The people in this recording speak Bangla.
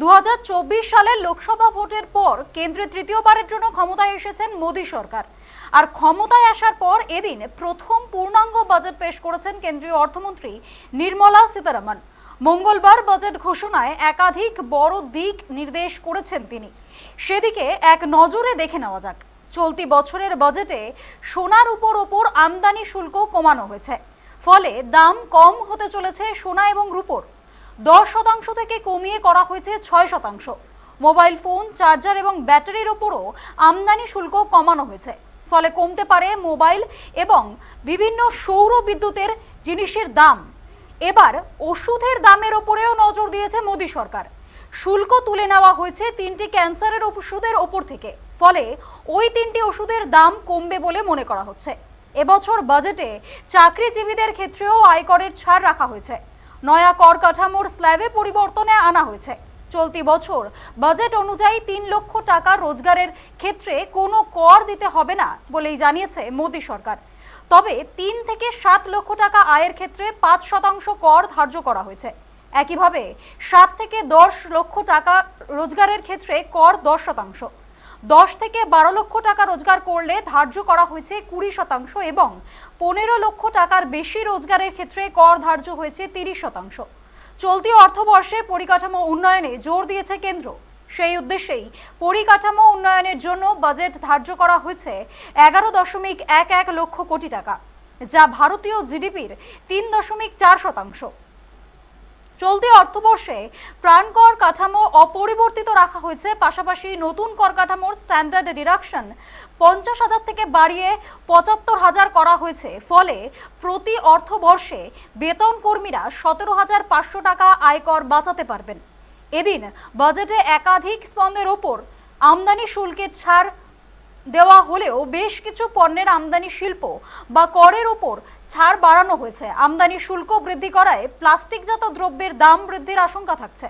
দু হাজার চব্বিশ সালের লোকসভা ভোটের পর কেন্দ্রে তৃতীয়বারের জন্য ক্ষমতায় এসেছেন মোদী সরকার। আর ক্ষমতায় আসার পর এদিন প্রথম পূর্ণাঙ্গ বাজেট পেশ করেছেন কেন্দ্রীয় অর্থমন্ত্রী নির্মলা সীতারামন। মঙ্গলবার বাজেট ঘোষণায় একাধিক বড় দিক নির্দেশ করেছেন তিনি। সেদিকে এক নজরে দেখে নেওয়া যাক। চলতি বছরের বাজেটে সোনার উপর ওপর আমদানি শুল্ক কমানো হয়েছে। ফলে দাম কম হতে চলেছে সোনা এবং রূপোর। দশ শতাংশ থেকে কমিয়ে করা হয়েছে ছয় শতাংশ। মোবাইল ফোন, চার্জার এবং ব্যাটারির ওপরও আমদানি শুল্ক কমানো হয়েছে। ফলে কমতে পারে মোবাইল এবং বিভিন্ন সৌর বিদ্যুতের জিনিসের দাম। এবার ওষুধের দামের ওপরেও নজর দিয়েছে মোদী সরকার। শুল্ক তুলে নেওয়া হয়েছে তিনটি ক্যান্সারের ওষুধের ওপর থেকে। ফলে ওই তিনটি ওষুধের দাম কমবে বলে মনে করা হচ্ছে। এবছর বাজেটে চাকরিজীবীদের ক্ষেত্রেও আয়করের ছাড় রাখা হয়েছে। নয়া কর কাঠামোর স্ল্যাবে পরিবর্তনে আনা হয়েছে। চলতি বছর বাজেট অনুযায়ী তিন লক্ষ টাকা রোজগারের ক্ষেত্রে কোনো কর দিতে হবে না বলেই জানিয়েছে মোদী সরকার। তবে তিন থেকে সাত লক্ষ টাকা আয়ের ক্ষেত্রে পাঁচ শতাংশ কর ধার্য করা হয়েছে। একইভাবে সাত থেকে দশ লক্ষ টাকা রোজগারের ক্ষেত্রে কর দশ শতাংশ। দশ থেকে বারো লক্ষ টাকা রোজগার করলে ধার্য করা হয়েছে কুড়ি শতাংশ এবং পনেরো লক্ষ টাকার বেশি রোজগারের ক্ষেত্রে কর ধার্য হয়েছে তিরিশ শতাংশ। চলতি অর্থবর্ষে পরিকাঠামো উন্নয়নে জোর দিয়েছে কেন্দ্র। সেই উদ্দেশ্যেই পরিকাঠামো উন্নয়নের জন্য বাজেট ধার্য করা হয়েছে এগারো দশমিক এক এক লক্ষ কোটি টাকা, যা ভারতীয় জিডিপির তিন দশমিক চার শতাংশ। চলতি অর্থবর্ষে প্রাণকর কাঠামো অপরিবর্তিত রাখা হয়েছে। পাশাপাশি নতুন কর কাঠামোর স্ট্যান্ডার্ড ডিডাকশন পঞ্চাশ হাজার থেকে বাড়িয়ে পঁচাত্তর হাজার করা হয়েছে। ফলে প্রতি অর্থবর্ষে বেতন কর্মীরা সতেরো হাজার পাঁচশো টাকা আয়কর বাঁচাতে পারবেন। এদিন বাজেটে একাধিক স্পন্দের ওপর আমদানি শুল্কের ছাড় দেওয়া হলেও বেশ কিছু পণ্যের আমদানি শিল্প বা করের ওপর ছাড় বাড়ানো হয়েছে। আমদানি শুল্ক বৃদ্ধি করায় প্লাস্টিকজাত দ্রব্যের দাম বৃদ্ধির আশঙ্কা থাকছে।